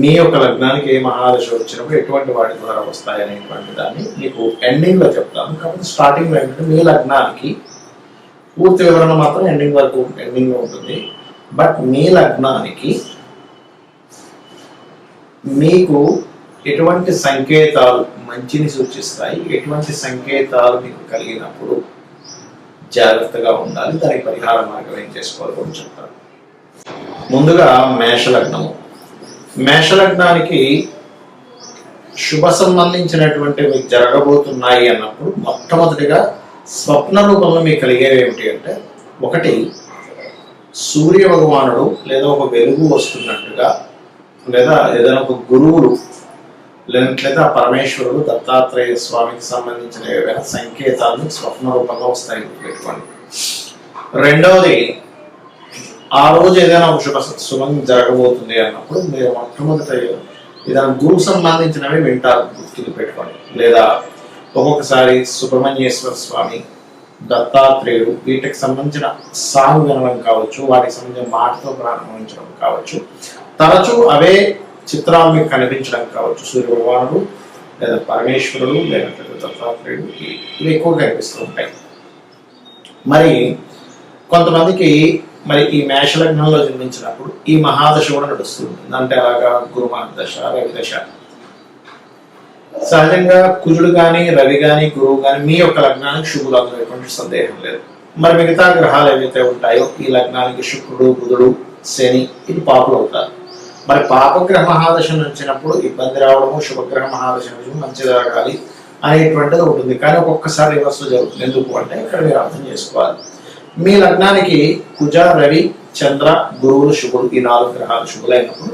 మీ యొక్క లగ్నానికి ఏ మహాదశ వచ్చినప్పుడు ఎటువంటి వాటి ద్వారా వస్తాయి అనేటువంటి దాన్ని మీకు ఎండింగ్లో చెప్తాను. కాబట్టి స్టార్టింగ్ ఏంటంటే మీ లగ్నానికి పూర్తి వివరణ మాత్రం ఎండింగ్ వరకు ఎండింగ్లో ఉంటుంది. బట్ మీ లగ్నానికి మీకు ఎటువంటి సంకేతాలు మంచిని సూచిస్తాయి ఎటువంటి సంకేతాలు మీకు కలిగినప్పుడు జాగ్రత్తగా ఉండాలి. దానికి పరిహార మార్గం ఏం చేసుకోవాలి కూడా చెప్తాను. ముందుగా మేషలగ్నము. మేషలగ్నానికి శుభ సంబంధించినటువంటివి జరగబోతున్నాయి అన్నప్పుడు మొట్టమొదటిగా స్వప్న రూపంలో మీకు కలిగేవి ఏమిటి అంటే ఒకటి సూర్య భగవానుడు లేదా ఒక వెలుగు వస్తున్నట్టుగా లేదా ఏదైనా ఒక గురువులు లేదా పరమేశ్వరుడు దత్తాత్రేయ స్వామికి సంబంధించిన ఏవైనా సంకేతాలు స్వప్న రూపంలో వస్తాయి. పెట్టుకోండి రెండవది ఆ రోజు ఏదైనా ఒక శుభ శుభం జరగబోతుంది అన్నప్పుడు మీరు మొట్టమొదట ఏదైనా గురు సంబంధించినవి వింటారు గుర్తులు పెట్టుకోండి. లేదా ఒక్కొక్కసారి సుబ్రహ్మణ్యేశ్వర స్వామి దత్తాత్రేయుడు వీటికి సంబంధించిన సాంగ్ వినడం కావచ్చు వాటికి సంబంధించిన మాటతో ప్రారంభించడం కావచ్చు తరచూ అవే చిత్రాలు మీకు కనిపించడం కావచ్చు. సూర్య భగవానుడు లేదా పరమేశ్వరుడు లేకపోతే దత్తాత్రేయుడు ఇవి ఇవి ఎక్కువ కనిపిస్తూ ఉంటాయి. మరి కొంతమందికి మరి ఈ మేషలగ్నంలో జన్మించినప్పుడు ఈ మహాదశ కూడా నడుస్తుంది అంటే అలాగా గురు మహాదశ రవి దశ సహజంగా కుజుడు కానీ రవి కానీ గురువు కానీ మీ యొక్క లగ్నానికి శుభులు అందులో సందేహం లేదు. మరి మిగతా గ్రహాలు ఏవైతే ఉంటాయో ఈ లగ్నానికి శుక్రుడు బుధుడు శని ఇది పాపులు అవుతారు. మరి పాపగ్రహ మహాదశ వచ్చినప్పుడు ఇబ్బంది రావడము శుభగ్రహ మహాదశ నుంచి మంచి జరగాలి అనేటువంటిది ఉంటుంది. కానీ ఒక్కొక్కసారి రివర్స్ జరుగుతుంది. ఎందుకు అంటే ఇక్కడ మీరు అర్థం చేసుకోవాలి. మీ లగ్నానికి కుజ రవి చంద్ర గురువులు శుభులు ఈ నాలుగు గ్రహాలు శుభులైనప్పుడు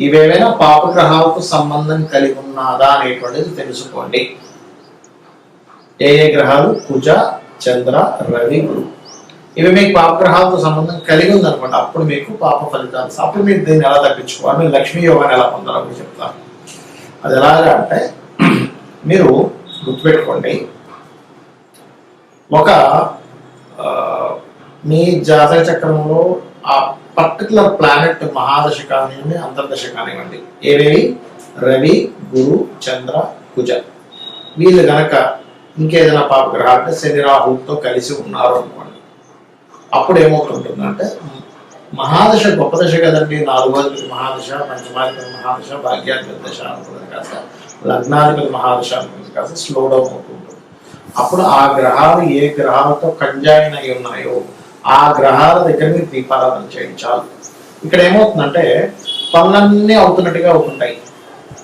ఇవేవైనా పాపగ్రహాలకు సంబంధం కలిగి ఉన్నదా అనేటువంటిది తెలుసుకోండి. ఏ ఏ గ్రహాలు? కుజ చంద్ర రవి గురు ఇవి మీకు పాపగ్రహాలతో సంబంధం కలిగి ఉందనుకోండి అప్పుడు మీకు పాప ఫలితాలు అప్పుడు మీరు దీన్ని ఎలా తప్పించుకోవాలి? మీరు లక్ష్మీ యోగాన్ని ఎలా పొందాలో మీకు చెప్తాను. అది ఎలాగా అంటే మీరు గుర్తుపెట్టుకోండి. ఒక మీ జాతక చక్రంలో ఆ పర్టికులర్ ప్లానెట్ మహాదశ కానివ్వండి అంతర్దశ కానివ్వండి ఏవేవి? రవి గురు చంద్ర కుజ. వీళ్ళు గనక ఇంకేదైనా పాపగ్రహాలు అంటే శని రాహులతో కలిసి ఉన్నారు అనుకోండి. అప్పుడు ఏమవుతుంటుందంటే మహాదశ గొప్ప దశ కదండి నాలుగోది మహాదశ పంచమాధిపతి మహాదశ భాగ్యాధిపతి దశ అనుకున్నది కాస్త లగ్నాధిపతి మహాదశ అనుకున్నది కాస్త స్లో డౌన్ అవుతుంది. అప్పుడు ఆ గ్రహాలు ఏ గ్రహాలతో కంజాయిన్ అయి ఉన్నాయో ఆ గ్రహాల దగ్గర మీరు దీపారాధన చేయించాలి. ఇక్కడ ఏమవుతుందంటే పనులన్నీ అవుతున్నట్టుగా అవుతుంటాయి.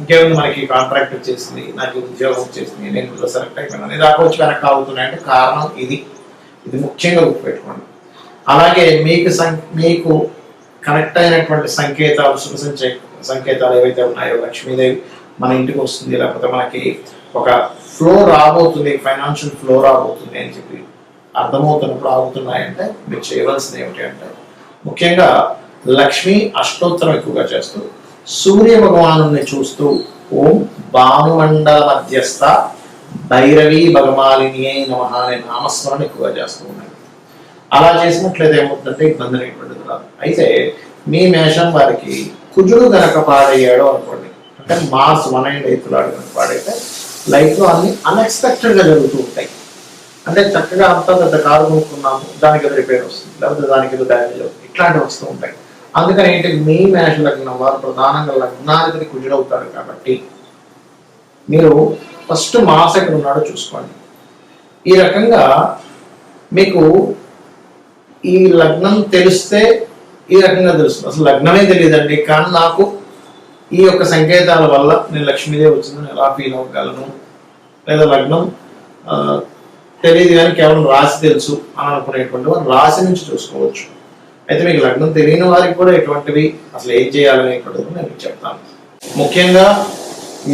ఇంకేమైంది మనకి కాంట్రాక్ట్ వచ్చేసింది నాకు ఉద్యోగం వచ్చేసింది నేను ఇందులో సెలెక్ట్ అయిపోయినాను ఇది వచ్చి అవుతున్నాయి అవుతున్నాయంటే కారణం ఇది. ఇది ముఖ్యంగా గుర్తుపెట్టుకోండి. అలాగే మీకు సం మీకు కనెక్ట్ అయినటువంటి సంకేతాలు శుభ సంకేతాలు ఏవైతే ఉన్నాయో లక్ష్మీదేవి మన ఇంటికి వస్తుంది లేకపోతే మనకి ఒక ఫ్లో రాబోతుంది ఫైనాన్షియల్ ఫ్లో రాబోతుంది అని చెప్పి అర్థమవుతున్నప్పుడు ఆగుతున్నాయంటే మీరు చేయవలసింది ఏమిటి అంటే ముఖ్యంగా లక్ష్మి అష్టోత్తరం ఎక్కువగా చేస్తూ సూర్య భగవాను చూస్తూ ఓం భానుమండల మధ్యస్థ భైరవి భగమాలిని నమ అనే నామస్మరణ ఎక్కువగా చేస్తూ ఉన్నాయి అలా చేసినట్లయితే ఏమవుతుందంటే ఇబ్బంది అనేటువంటిది రాదు. అయితే మీ మేషం వారికి కుజుడు గనక పాడయ్యాడు అనుకోండి అంటే Mars one and eighth lord కనుక పాడైతే లైఫ్లో అన్ని అన్ఎక్స్పెక్టెడ్గా జరుగుతూ ఉంటాయి. అంటే చక్కగా అంతా పెద్ద కారు కొనుక్కున్నాము దానికి ఏదో రిపేర్ వస్తుంది లేకపోతే దానికి ఏదో డ్యామేజ్ అవుతుంది ఇట్లాంటివి వస్తూ ఉంటాయి. అందుకని ఏంటి మీ మేష లగ్నం వారు ప్రధానంగా లగ్నాధిపతి కుజుడవుతారు కాబట్టి మీరు ఫస్ట్ మాస్ ఎక్కడ ఉన్నాడో చూసుకోండి. ఈ రకంగా మీకు ఈ లగ్నం తెలిస్తే ఈ రకంగా తెలుస్తుంది. అసలు లగ్నమే తెలియదండి కానీ నాకు ఈ యొక్క సంకేతాల వల్ల నేను లక్ష్మీదేవి వచ్చిందని ఎలా ఫీల్ అవ్వగలను? లేదా లగ్నం తెలియదు కానీ కేవలం రాశి తెలుసు అని అనుకునేటువంటి వారు రాశి నుంచి చూసుకోవచ్చు. అయితే మీకు లగ్నం తెలియని వారికి కూడా ఎటువంటివి అసలు ఏం చేయాలనేటువంటిది నేను మీకు చెప్తాను. ముఖ్యంగా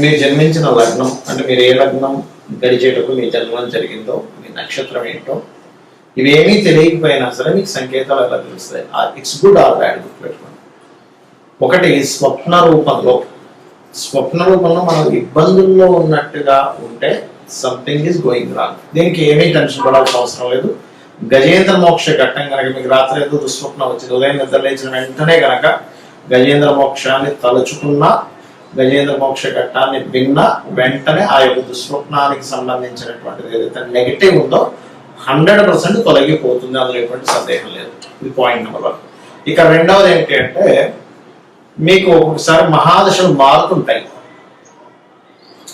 మీరు జన్మించిన లగ్నం అంటే మీరు ఏ లగ్నం గడిచేటప్పుడు మీ జన్మం జరిగిందో మీ నక్షత్రం ఏంటో ఇవేమీ తెలియకపోయినా సరే మీకు సంకేతాలు ఎలా తెలుస్తాయి? ఇట్స్ గుడ్ ఆర్ బ్యాడ్ గుర్తుపెట్టుకోండి. ఒకటి స్వప్న రూపంలో స్వప్న రూపంలో మనం ఇబ్బందుల్లో ఉన్నట్టుగా ఉంటే సంథింగ్ ఈజ్ గోయింగ్ రాంగ్ దీనికి ఏమీ టెన్షన్ పడాల్సిన అవసరం లేదు. గజేంద్ర మోక్ష ఘట్టం కనుక మీకు రాత్రి ఏదో దుస్వప్నం వచ్చింది? ఉదయం నిద్ర లేచిన వెంటనే కనుక గజేంద్ర మోక్షాన్ని తలుచుకున్నా గజేంద్ర మోక్ష ఘట్టాన్ని విన్నా వెంటనే ఆ యొక్క దుస్వప్నానికి సంబంధించినటువంటిది ఏదైతే నెగిటివ్ ఉందో హండ్రెడ్ పర్సెంట్ తొలగిపోతుంది. అందులో ఎటువంటి సందేహం లేదు. ఇది పాయింట్ నెంబర్ వన్ ఇక రెండవది ఏంటి అంటే మీకు ఒక్కొక్కసారి మహాదశలు మారుతుంటాయి.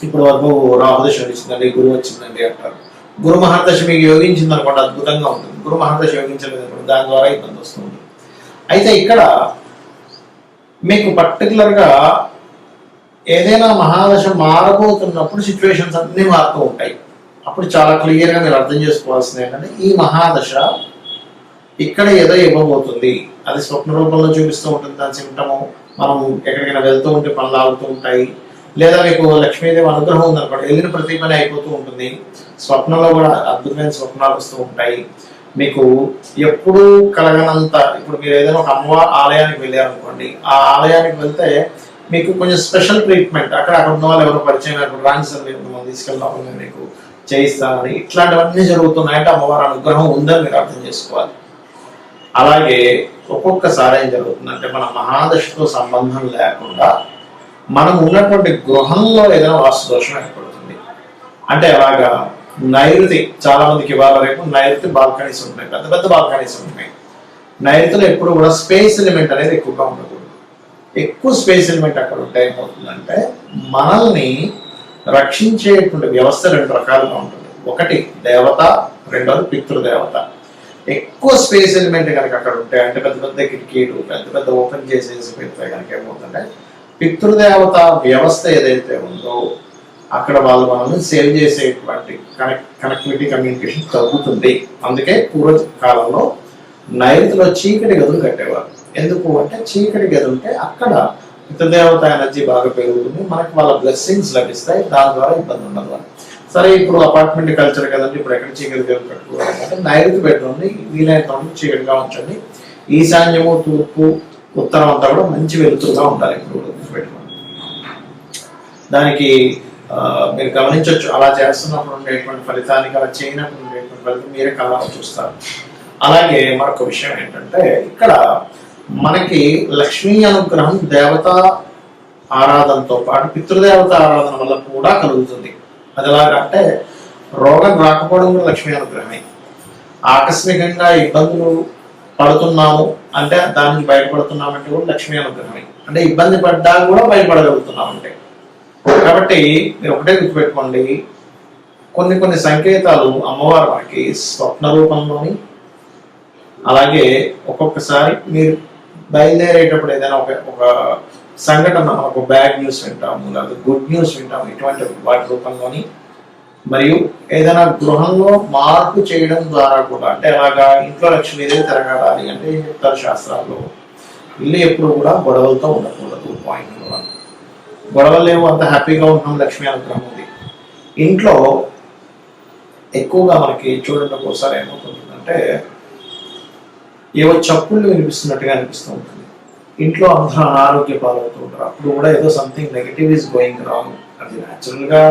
ఇప్పుడు వరకు రాహుదశ వచ్చిందండి గురువు వచ్చిందండి అంటారు. గురు మహాదశ మీకు యోగించింది అనుకోండి అద్భుతంగా ఉంటుంది. గురు మహాదశ యోగించలేదు అనుకోండి దాని ద్వారా ఇబ్బంది వస్తుంది. అయితే ఇక్కడ మీకు పర్టికులర్గా ఏదైనా మహాదశ మారబోతున్నప్పుడు సిచ్యువేషన్స్ అన్నీ మారుతూ ఉంటాయి. అప్పుడు చాలా క్లియర్గా మీరు అర్థం చేసుకోవాల్సింది ఏంటంటే ఈ మహాదశ ఇక్కడ ఏదో ఇవ్వబోతుంది. అది స్వప్న రూపంలో చూపిస్తూ ఉంటుంది దాని సిమ్టము మనం ఎక్కడికైనా వెళ్తూ ఉంటే పనులు ఆగుతూ ఉంటాయి. లేదా మీకు లక్ష్మీదేవి అనుగ్రహం ఉందనుకోండి వెళ్ళిన ప్రతి పని అయిపోతూ ఉంటుంది. స్వప్నంలో కూడా అద్భుతమైన స్వప్నాలు వస్తూ ఉంటాయి. మీకు ఎప్పుడూ కలగనంత ఇప్పుడు మీరు ఏదైనా ఒక అమ్మవారి ఆలయానికి వెళ్ళారనుకోండి ఆ ఆలయానికి వెళ్తే మీకు కొంచెం స్పెషల్ ట్రీట్మెంట్ అక్కడ అక్కడ ఉన్న వాళ్ళు ఎవరో పరిచయం అక్కడ రాంగ్ సార్ మీరు మిమ్మల్ని తీసుకెళ్దాం మీకు చేయిస్తానని ఇట్లాంటివన్నీ జరుగుతున్నాయంటే అమ్మవారి అనుగ్రహం ఉందని మీరు అర్థం చేసుకోవాలి. అలాగే ఒక్కొక్కసారి ఏం జరుగుతుందంటే మన మహాదశతో సంబంధం లేకుండా మనం ఉన్నటువంటి గృహంలో ఏదైనా వాస్తు దోషం ఏర్పడుతుంది. అంటే అలాగా నైరుతి చాలా మందికి ఇవాళ రేపు నైరుతి బాల్కనీస్ ఉంటాయి పెద్ద పెద్ద బాల్కనీస్ ఉంటాయి. నైరుతిలో ఎప్పుడు కూడా స్పేస్ ఎలిమెంట్ అనేది ఎక్కువగా ఉండకూడదు. ఎక్కువ స్పేస్ ఎలిమెంట్ అక్కడ ఉంటే ఏమవుతుందంటే మనల్ని రక్షించేటువంటి వ్యవస్థ రెండు రకాలుగా ఉంటుంది. ఒకటి దేవత రెండోది పితృదేవత. ఎక్కువ స్పేస్ ఎలిమెంట్ కనుక అక్కడ ఉంటాయి అంటే పెద్ద పెద్ద కిటికీలు పెద్ద పెద్ద ఓపెన్ చేసేసి పెడితే కనుక ఏమవుతుందంటే పితృదేవత వ్యవస్థ ఏదైతే ఉందో అక్కడ వాళ్ళు మనల్ని సేవ్ చేసేటువంటి కనెక్ట్ కనెక్టివిటీ కమ్యూనికేషన్ తగ్గుతుంది. అందుకే పూర్వ కాలంలో నైరుతిలో చీకటి గదులు కట్టేవారు. ఎందుకు అంటే చీకటి గది ఉంటే అక్కడ పితృదేవత ఎనర్జీ బాగా పెరుగుతుంది మనకు వాళ్ళ బ్లెస్సింగ్స్ లభిస్తాయి దాని ద్వారా ఇబ్బంది ఉండదు అని. సరే ఇప్పుడు అపార్ట్మెంట్ కల్చర్ కదండి ఇప్పుడు ఎక్కడ చీకటి గదులు నైరుతి బెడ్రూమ్ని వీలైనంత వరకు చీకటిగా ఉంచండి. ఈశాన్యము తూర్పు ఉత్తరం అంతా కూడా మంచి వెలుతురుగా ఉండాలి ఇప్పుడు బెడ్రూమ్ దానికి మీరు గమనించవచ్చు అలా చేస్తున్నప్పుడు ఉండేటువంటి ఫలితానికి అలా చేయనప్పుడు ఉండేటువంటి ఫలితం మీరే కళ్ళలో చూస్తారు. అలాగే మరొక విషయం ఏంటంటే ఇక్కడ మనకి లక్ష్మీ అనుగ్రహం దేవత ఆరాధనతో పాటు పితృదేవత ఆరాధన వల్ల కూడా కలుగుతుంది. అది ఎలాగంటే రోగం రాకపోవడం లక్ష్మీ అనుగ్రహమే. ఆకస్మికంగా ఇబ్బందులు పడుతున్నాము అంటే దానికి బయటపడుతున్నామంటే కూడా లక్ష్మీ అనుగ్రహమే. అంటే ఇబ్బంది పడ్డా కూడా బయటపడగలుగుతున్నామంటే కాబట్టి మీరు ఒకటే గుర్తుపెట్టుకోండి కొన్ని కొన్ని సంకేతాలు అమ్మవారు మనకి స్వప్న రూపంలోని అలాగే ఒక్కొక్కసారి మీరు బయలుదేరేటప్పుడు ఏదైనా ఒక ఒక సంఘటన ఒక బ్యాడ్ న్యూస్ వింటాము లేదా గుడ్ న్యూస్ వింటాము ఇటువంటి వాటి రూపంలోని. మరియు ఏదైనా గృహంలో మార్పు చేయడం ద్వారా కూడా అంటే అలాగా ఇంట్లో లక్ష్మీదేవి తిరగాలి అంటే ఏం చెప్తారు శాస్త్రాల్లో? ఇల్లు ఎప్పుడు కూడా గొడవలతో ఉండకూడదు పాయింట్ వన్ గొడవలు లేవు అంత హ్యాపీగా ఉంటాం లక్ష్మీ అనుగ్రహం ఉంది. ఇంట్లో ఎక్కువగా మనకి చూడండి ఒకసారి ఏమవుతుందంటే ఏవో చప్పుళ్ళు వినిపిస్తున్నట్టుగా అనిపిస్తూ ఉంటుంది. ఇంట్లో అందరూ అనారోగ్య పాలవుతూ ఉంటారు అప్పుడు కూడా ఏదో something negative is going wrong అది న్యాచురల్గా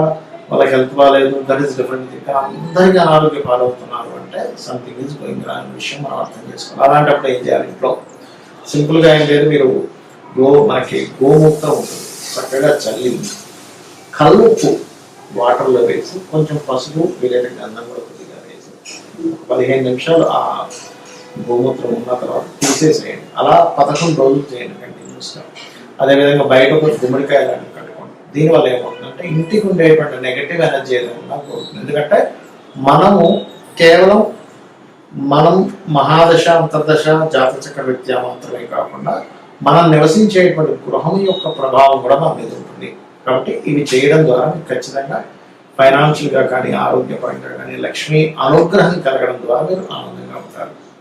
వాళ్ళకి హెల్త్ బాగాలేదు దట్ ఈస్ డిఫరెంట్ ఇంకా అందరికీ అనారోగ్య పాలవుతున్నారు అంటే సంథింగ్ ఈజ్ గోయింగ్ రాంగ్ విషయం మనం అర్థం చేసుకోవాలి. అలాంటప్పుడు ఏం చేయాలి ఇంట్లో? సింపుల్గా ఏం లేదు మీరు గో మనకి గోమూత్రం ఉంటుంది. చక్కగా చల్లి కల్లుప్పు వాటర్లో వేసి కొంచెం పసుపు వీలైన గంధం కూడా కొద్దిగా వేసి పదిహేను నిమిషాలు ఆ గోమూత్రం ఉన్న తర్వాత తీసేసేయండి. అలా పథకం రోజులు చేయండి కంటిన్యూస్గా అదేవిధంగా బయట ఒక గుమ్మడికాయ లాంటివి కట్టుకోండి. దీనివల్ల ఏమవుతుందంటే ఇంటికి ఉండేటువంటి నెగటివ్ ఎనర్జీ ఏదైనా పోతుంది. ఎందుకంటే మనము కేవలం మనం మహాదశ అంతర్దశ జాతచక్ర విద్య మాత్రమే కాకుండా మనం నివసించేటువంటి గృహం యొక్క ప్రభావం కూడా మన మీద ఉంటుంది. కాబట్టి ఇవి చేయడం ద్వారా మీకు ఖచ్చితంగా ఫైనాన్షియల్గా కానీ ఆరోగ్యపరంగా కానీ లక్ష్మి అనుగ్రహం కలగడం ద్వారా మీరు ఆనందంగా ఉంటారు.